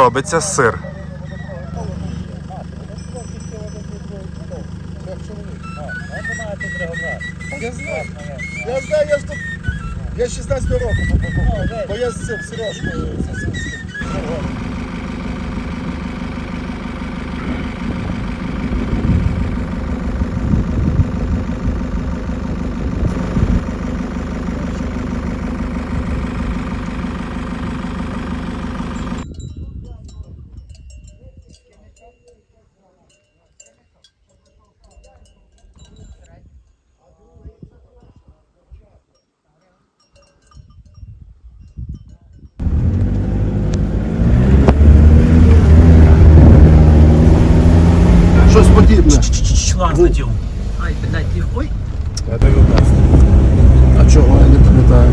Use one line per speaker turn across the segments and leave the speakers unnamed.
Робиться сир.
Я знаю, я знаю, я ж тут. Я з 16 років. Бо я з цим Сережкою. з цим всім. Щось подібне.
Шланг злетів. Ай, блядь, ти- ой.
А чого я не пам'ятаю?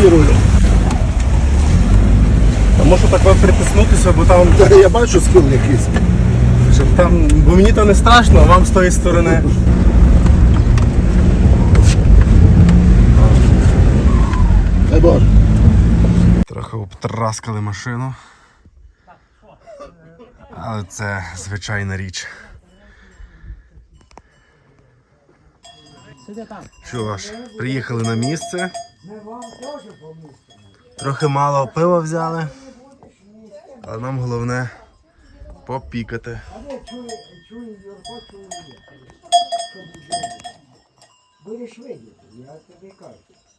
Фірую.
А можу так вам притиснутися, бо там,
Та Я бачу скіл якийсь.
щоб там, бо мені то не страшно, а вам з тої сторони.
Боже.
Трохи обтраскали машину. Але це звичайна річ. Що ж, приїхали на місце. Трохи мало пива взяли. Але нам головне попікати.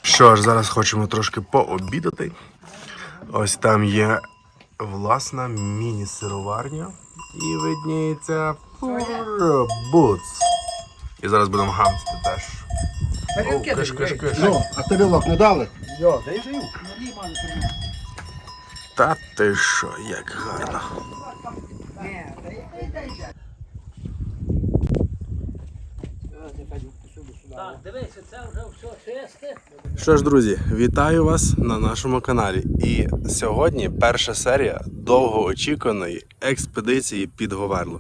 Що ж, зараз хочемо трошки пообідати. Ось там є власна міні-сироварня. І видніється Буц. І зараз будемо гамсти теж. О, киш, киш, киш.
Ну, а тарілок не дали?
Та ти що, як гарно.
Так, це вже.
Що ж, друзі, вітаю вас на нашому каналі. І сьогодні перша серія довгоочікуваної експедиції під Говерло.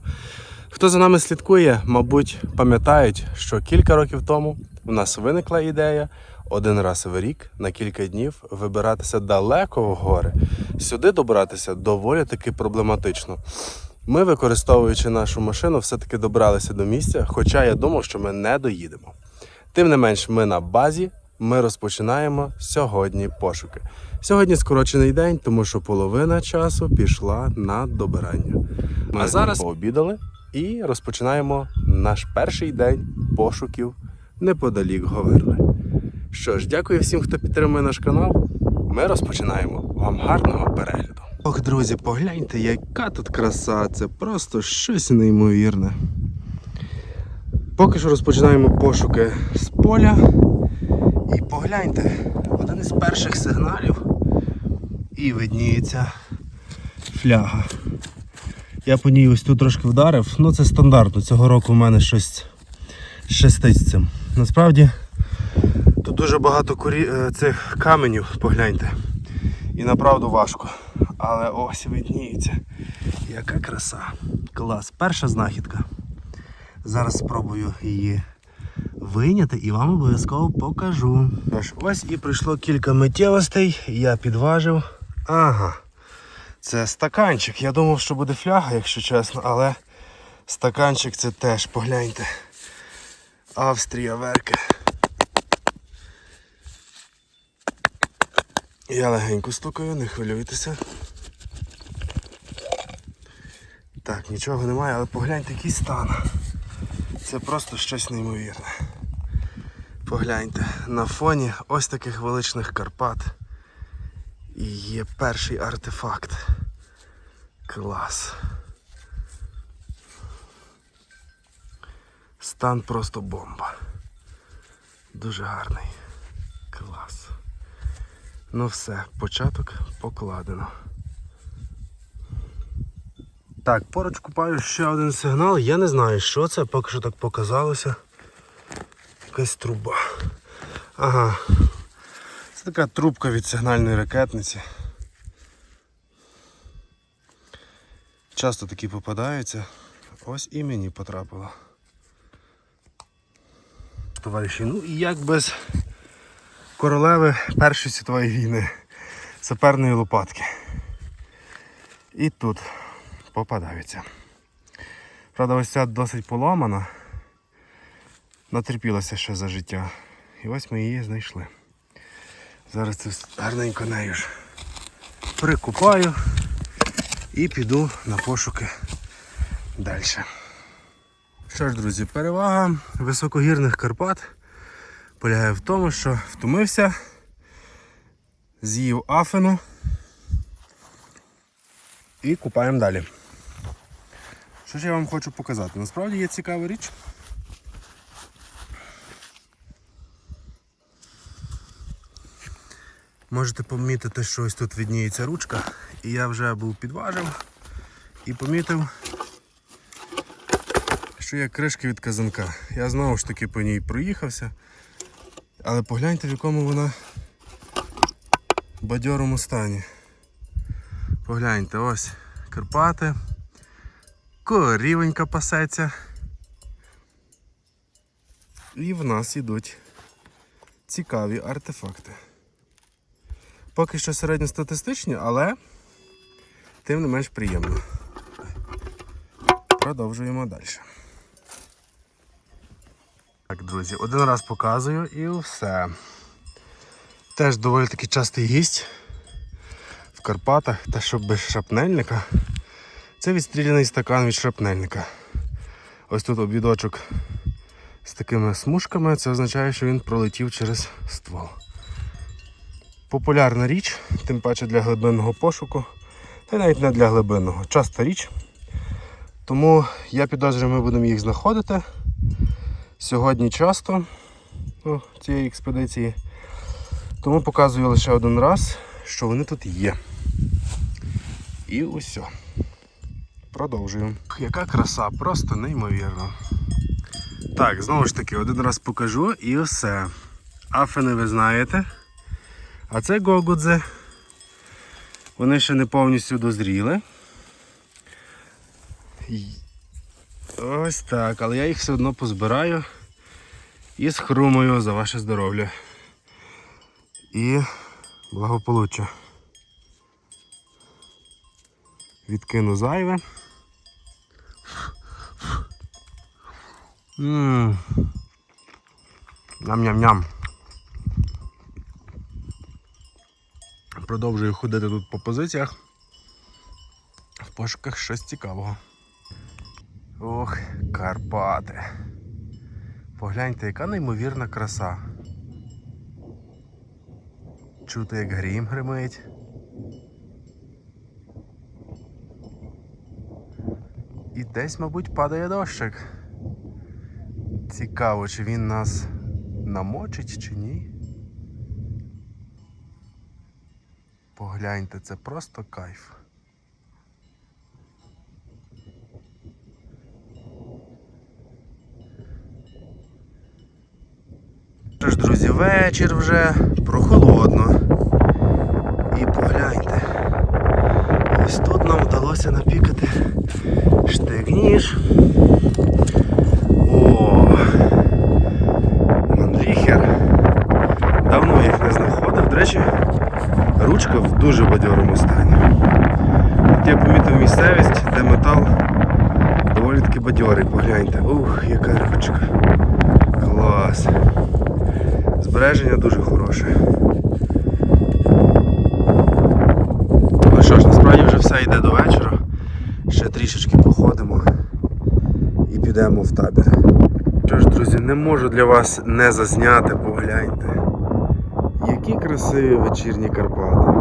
Хто за нами слідкує, мабуть, пам'ятають, що кілька років тому у нас виникла ідея один раз в рік на кілька днів вибиратися далеко в гори. Сюди добратися доволі таки проблематично. Ми, використовуючи нашу машину, все-таки добралися до місця, хоча я думав, що ми не доїдемо. Тим не менш, ми на базі. Ми розпочинаємо сьогодні пошуки. Сьогодні скорочений день, тому що половина часу пішла на добирання. Ми зараз пообідали і розпочинаємо наш перший день пошуків неподалік Говерли. Що ж, дякую всім, хто підтримує наш канал. Ми розпочинаємо. Вам гарного перегляду. Ох, друзі, погляньте, яка тут краса! Це просто щось неймовірне. Поки що розпочинаємо пошуки з поля. І погляньте, один із перших сигналів і видніється фляга. Я по ній ось тут трошки вдарив, ну це стандартно. Цього року в мене щось щастить з цим. Насправді дуже багато курі... е, цих каменів, погляньте. І направду важко. Але ось видніється. Яка краса. Клас. Перша знахідка. Зараз спробую її вийняти і вам обов'язково покажу. Тож, ось і прийшло кілька миттєвостей, я підважив. Ага. Це стаканчик. Я думав, що буде фляга, якщо чесно, але стаканчик це теж, погляньте. Австрія Верке. Я легенько стукаю, не хвилюйтеся. Так, нічого немає, але погляньте, який стан. Це просто щось неймовірне. Погляньте, на фоні ось таких величних Карпат і є перший артефакт. Клас. Стан просто бомба. Дуже гарний. Ну все, початок покладено. Так, поруч купаю ще один сигнал. Я не знаю, що це, поки що так показалося. Якась труба. Ага. Це така трубка від сигнальної ракетниці. Часто такі попадаються. Ось і мені потрапило. Товариші, ну і як без королеви Першої світової війни. саперної лопатки. І тут попадаються. Правда, ось ця досить поломана. Натерпілася ще за життя. І ось ми її знайшли. Зараз це гарненько нею ж прикупаю і піду на пошуки далі. Що ж, друзі, перевага високогірних Карпат полягає в тому, що втомився, з'їв афену і купаємо далі. Що ж я вам хочу показати? Насправді є цікава річ. Можете помітити, що ось тут відніється ручка, і я вже був підважив і помітив, що є кришки від казанка. Я знову ж таки по ній проїхався, але погляньте, в якому вона бадьорому стані. Погляньте, ось Карпати, корівенька пасеться. І в нас ідуть цікаві артефакти. Поки що середньостатистичні, але тим не менш приємно. Продовжуємо далі. Друзі, один раз показую і все. Теж доволі таки частий гість в Карпатах, та щоб без шрапнельника. Це відстріляний стакан від шрапнельника. Ось тут обідочок з такими смужками, це означає, що він пролетів через ствол. Популярна річ, тим паче для глибинного пошуку, та навіть не для глибинного. Часта річ. Тому я підозрюю, ми будемо їх знаходити сьогодні часто ну, цієї експедиції. Тому показую лише один раз, що вони тут є. І усе. Продовжуємо. Яка краса, просто неймовірно. Так, знову ж таки, один раз покажу і все. Афини ви знаєте. А це гогудзе. Вони ще не повністю дозріли. Ось так, але я їх все одно позбираю і схрумую за ваше здоров'я. І благополуччя. Відкину зайве. Ням-ням-ням. Продовжую ходити тут по позиціях в пошуках щось цікавого. Ох, Карпати. Погляньте, яка неймовірна краса. Чути, як грім гримить. І десь, мабуть, падає дощик. Цікаво, чи він нас намочить чи ні. Погляньте, це просто кайф. Що ж, друзі, вечір вже прохолодно. І погляньте. Ось тут нам вдалося напікати штик-ніж. О! Манліхер. Давно їх не знаходив. До речі, ручка в дуже бадьорому стані. От я помітив місцевість, де метал доволі таки бадьорий, погляньте. Ух, яка ручка. Клас. Збереження дуже хороше. Ну що ж, насправді вже все йде до вечора. Ще трішечки походимо і підемо в табір. Що ж, друзі, не можу для вас не зазняти, погляньте. Які красиві вечірні Карпати.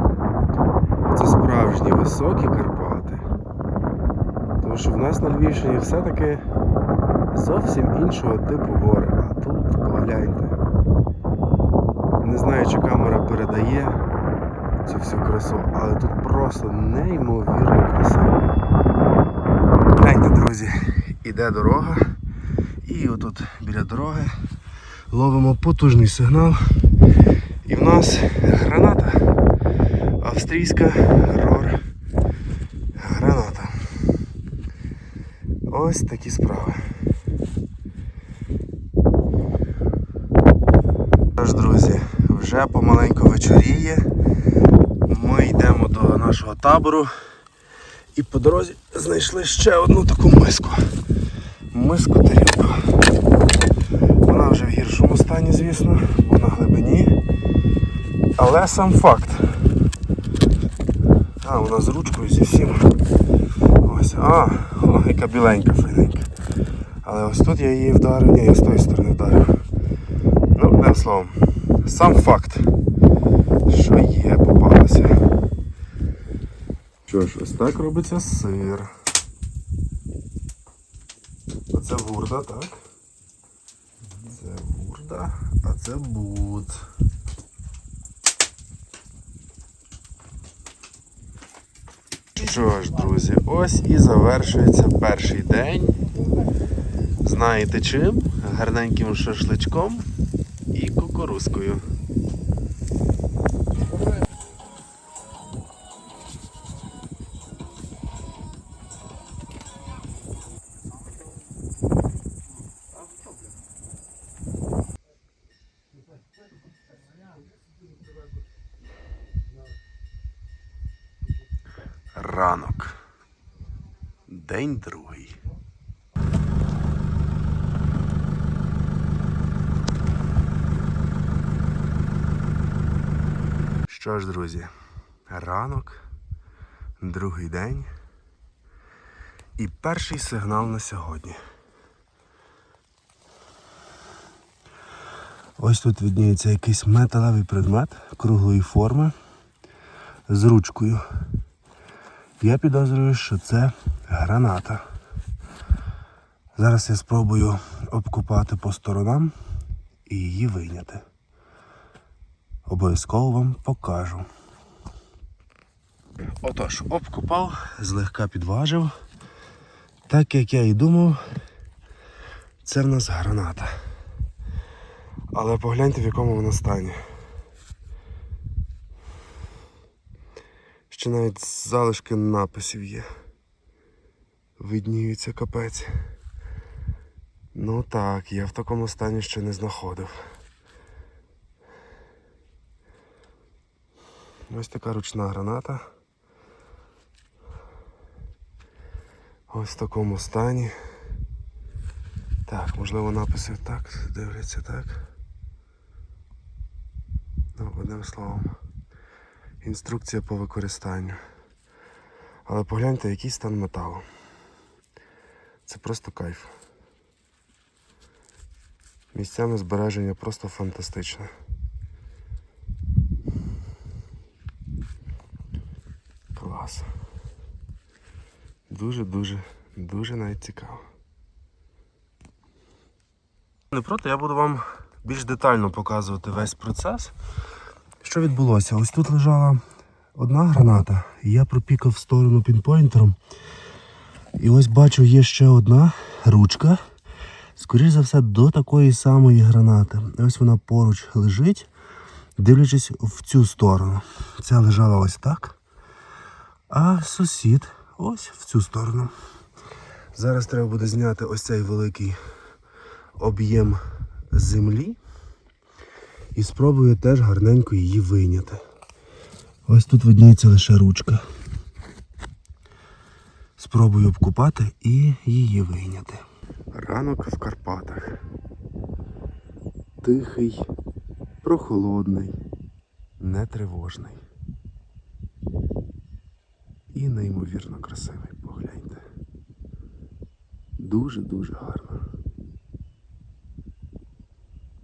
Це справжні високі Карпати. Тому що в нас на Львівщині все-таки зовсім іншого типу гори. А тут погляньте. Не знаю, чи камера передає цю всю красу, але тут просто неймовірно красиво. Гляньте, друзі, іде дорога. І отут біля дороги ловимо потужний сигнал. І в нас граната. Австрійська рор граната. Ось такі справи. Тож, друзі, вже помаленьку вечоріє. Ми йдемо до нашого табору і по дорозі знайшли ще одну таку миску. Миску тарілку. Вона вже в гіршому стані, звісно, бо на глибині. Але сам факт. А, вона з ручкою зі всім. Ось. А, о, яка біленька файненька. Але ось тут я її вдарив, ні, я з тої сторони вдарив. Ну, одним словом, сам факт, що є, попалося. Що ж, ось так робиться сир. Оце бурда, так? Це бурда, а це бут. Що ж, друзі, ось і завершується перший день. Знаєте чим? Гарненьким шашличком кукурузкою. Ранок. День другий. Що ж, друзі, ранок, другий день і перший сигнал на сьогодні. Ось тут відніється якийсь металевий предмет круглої форми з ручкою. Я підозрюю, що це граната. Зараз я спробую обкопати по сторонам і її вийняти. Обов'язково вам покажу. Отож, обкопав, злегка підважив. Так як я і думав, це в нас граната. Але погляньте в якому вона стані. Ще навіть залишки написів є. Видніються капець. Ну так, я в такому стані ще не знаходив. Ось така ручна граната. Ось в такому стані. Так, можливо написи так, дивляться так. Ну, одним словом. Інструкція по використанню. Але погляньте, який стан металу. Це просто кайф. Місцями збереження просто фантастичне. Клас. Дуже-дуже, дуже навіть цікаво. Не проти, я буду вам більш детально показувати весь процес. Що відбулося? Ось тут лежала одна граната, я пропікав в сторону пінпойнтером. І ось бачу, є ще одна ручка. Скоріше за все, до такої самої гранати. Ось вона поруч лежить, дивлячись в цю сторону. Ця лежала ось так. А сусід ось в цю сторону. Зараз треба буде зняти ось цей великий об'єм землі. І спробую теж гарненько її вийняти. Ось тут видніється лише ручка. Спробую обкупати і її вийняти. Ранок в Карпатах. Тихий, прохолодний, нетривожний. І неймовірно красивий, погляньте. Дуже-дуже гарно.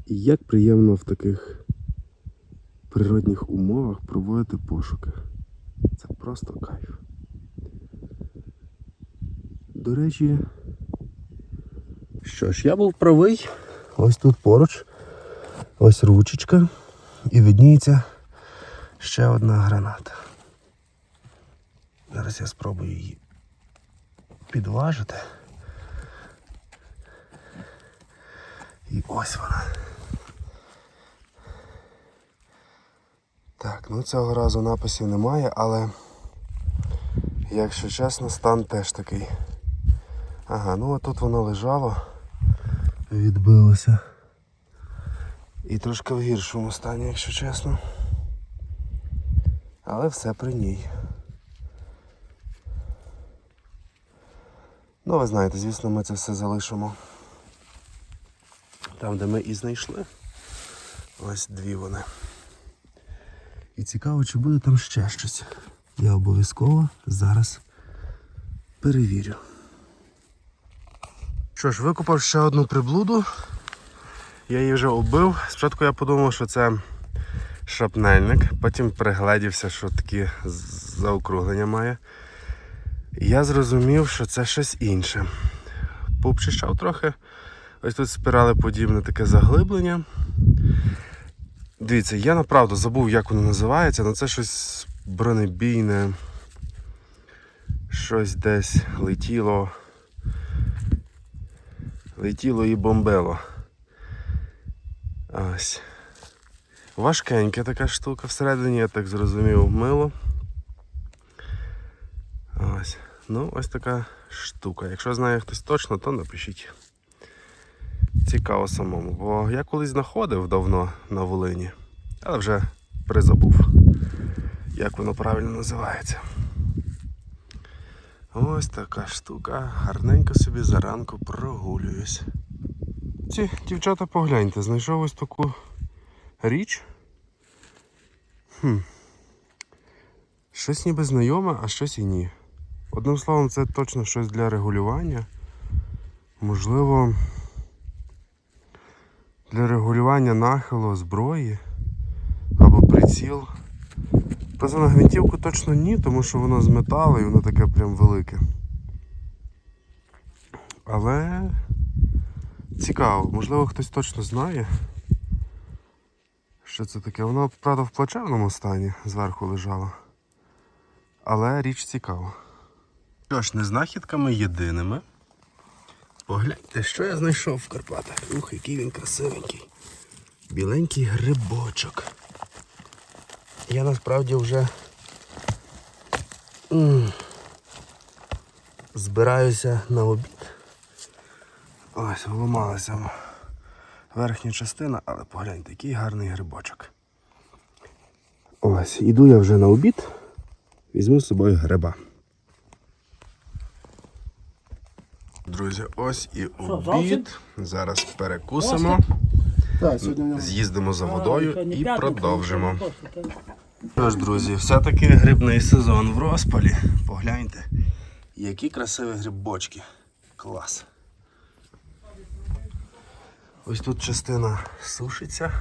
І як приємно в таких природних умовах проводити пошуки. Це просто кайф. До речі, що ж, я був правий. Ось тут поруч. Ось ручечка. І видніється ще одна граната. Зараз я спробую її підважити. І ось вона. Так, ну цього разу написів немає, але якщо чесно, стан теж такий. Ага, ну а тут воно лежало, відбилося. І трошки в гіршому стані, якщо чесно. Але все при ній. Ви знаєте, звісно, ми це все залишимо. Там, де ми і знайшли. Ось дві вони. І цікаво, чи буде там ще щось. Я обов'язково зараз перевірю. Що ж, викопав ще одну приблуду. Я її вже оббив. Спочатку я подумав, що це шрапнельник, потім пригледівся, що такі заокруглення має. Я зрозумів, що це щось інше. Пообчищав трохи. Ось тут спірали подібне таке заглиблення. Дивіться, я направду забув, як воно називається, але це щось бронебійне. Щось десь летіло. Летіло і бомбило. Ось. Важкенька така штука всередині, я так зрозумів, мило. Ось. Ну, ось така штука. Якщо знає хтось точно, то напишіть. Цікаво самому, бо я колись знаходив давно на Волині, але вже призабув, як воно правильно називається. Ось така штука. Гарненько собі заранку прогулююсь. Ці дівчата погляньте, знайшов ось таку річ. Хм. Щось ніби знайоме, а щось і ні. Одним словом, це точно щось для регулювання. Можливо, для регулювання нахилу зброї або приціл. На гвинтівку точно ні, тому що воно з металу і воно таке прям велике. Але цікаво, можливо хтось точно знає, що це таке. Воно, правда, в плачевному стані зверху лежало. Але річ цікава. Що ж, не знахідками єдиними. Погляньте, що я знайшов в Карпатах. Ух, який він красивенький. Біленький грибочок. Я насправді вже м, збираюся на обід. Ось, вламалася верхня частина, але погляньте, який гарний грибочок. Ось, іду я вже на обід, візьму з собою гриба. Друзі, ось і обід. Зараз перекусимо, з'їздимо за водою і продовжимо.
сьогодні просто,
Що ж, друзі, все-таки грибний сезон в розпалі. Погляньте, які красиві грибочки. Клас. Ось тут частина сушиться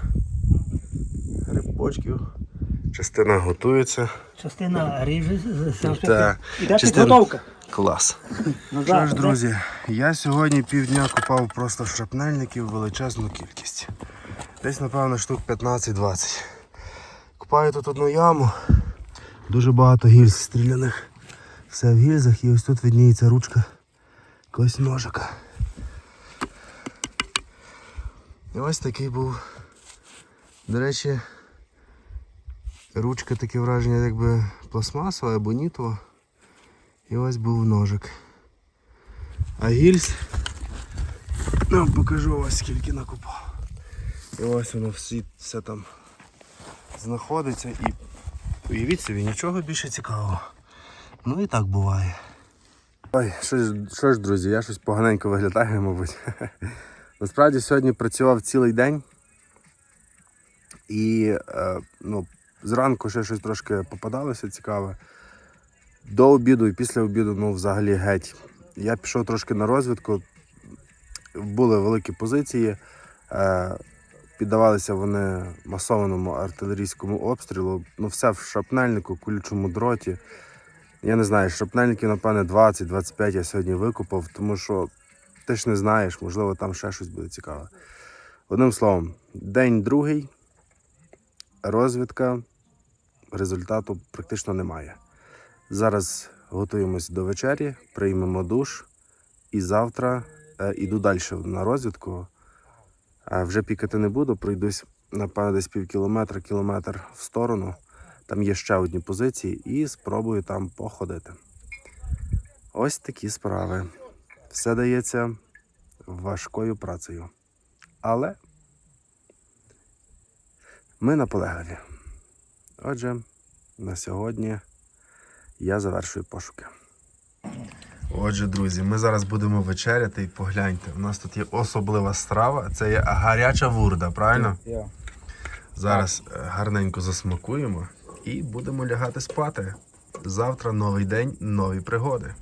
грибочків, частина готується.
Частина ріжеться. Іде
частина-
підготовка.
Клас.
Назад,
Що ж, друзі, я сьогодні півдня купав просто шрапнельників величезну кількість. Десь, напевно, штук 15-20. Купаю тут одну яму, дуже багато гільз стріляних. Все в гільзах і ось тут видніється ручка якогось ножика. І ось такий був. До речі, ручка таке враження, якби пластмасова або нітова. І ось був ножик. А гільз. Ну, покажу ось скільки накопав. І ось воно всі, все там знаходиться і уявіть собі, нічого більше цікавого. Ну і так буває. Ой, що ж, що ж, друзі, я щось поганенько виглядаю, мабуть. Насправді сьогодні працював цілий день. І е, ну, зранку ще щось трошки попадалося цікаве. До обіду і після обіду, ну, взагалі геть. Я пішов трошки на розвідку. Були великі позиції. Е, піддавалися вони масованому артилерійському обстрілу. Ну, все в шрапнельнику, колючому дроті. Я не знаю, шрапнельників, напевне, 20-25 я сьогодні викупав, тому що ти ж не знаєш, можливо, там ще щось буде цікаве. Одним словом, день другий, розвідка, результату практично немає. Зараз готуємось до вечері, приймемо душ і завтра е, іду далі на розвідку. Е, вже пікати не буду, пройдусь, напевно, десь пів кілометра, кілометр в сторону. Там є ще одні позиції і спробую там походити. Ось такі справи. Все дається важкою працею. Але ми наполегливі. Отже, на сьогодні я завершую пошуки. Отже, друзі, ми зараз будемо вечеряти і погляньте. У нас тут є особлива страва. Це є гаряча вурда, правильно?
Yeah.
Зараз е, гарненько засмакуємо і будемо лягати спати. Завтра новий день, нові пригоди.